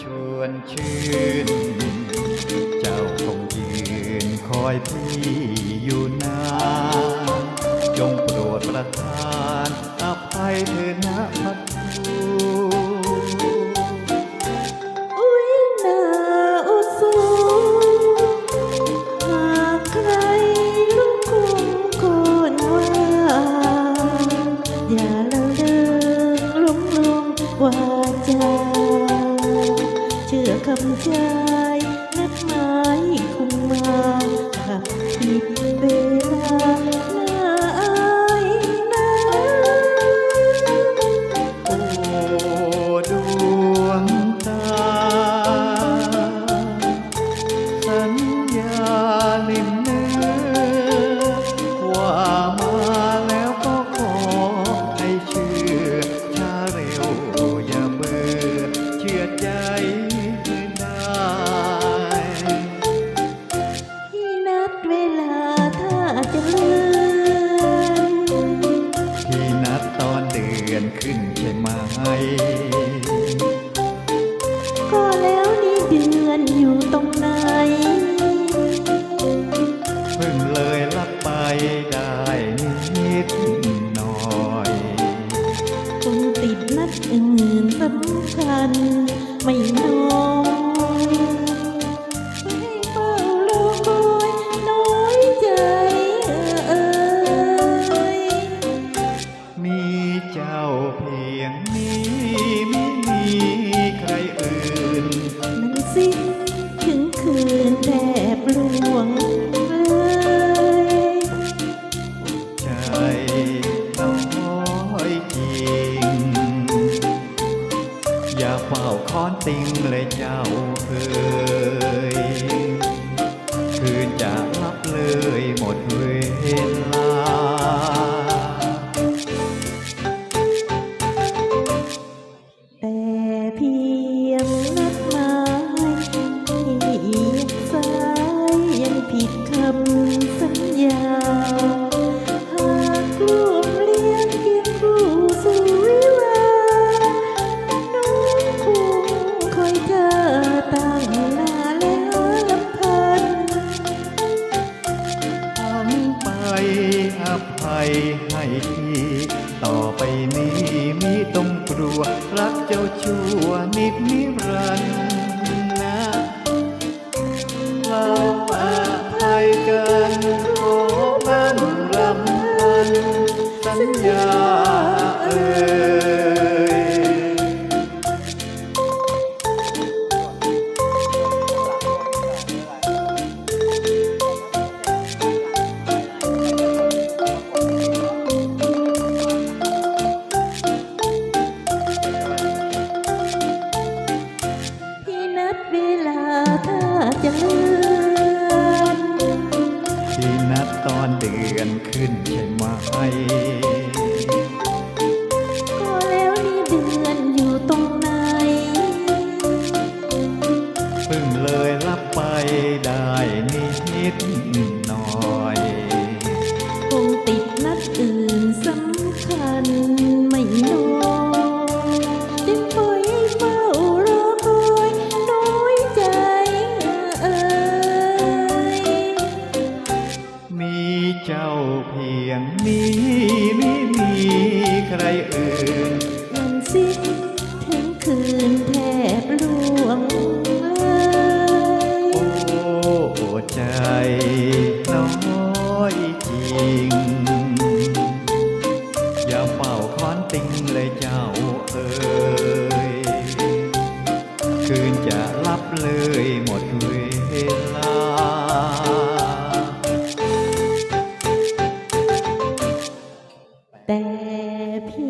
ชวนชื่น เจ้าคงยืนคอยพี่อยู่นานจงโปรดประทานอภัยเถินะพัทูอุ้ยนาอุสูหากใครลุกคงก่อนว่า อย่าละเลลุ่มลงว่าจะ คำใจนัดหมายคงมาหากผิดเวลา ที่นัดตอนเดือนขึ้นใช่ไหม ก็แล้วนี่เดือนอยู่ตรงไหน เพิ่งเลยลับไปได้นิดหน่อยคงติดนัดอื่นสำคัญไม่น้อย อนติงเลยเจ้าเอ่ ตั้งหน้าแล้วลำพันทั้งไปอภัยให้ทีต่อไปนี้มิต้องกลัว รักเจ้าชั่วนิดนิรันดร์ ถ้ ใครอื่น มันสิ้นถึงคืนแทบล่วงเลยโอ้ใจน้อยจริง อย่าเป่าคอนติงเลยเจ้าเอ๋ยคืนจะรับเลยหมดเวลาแต่ พี่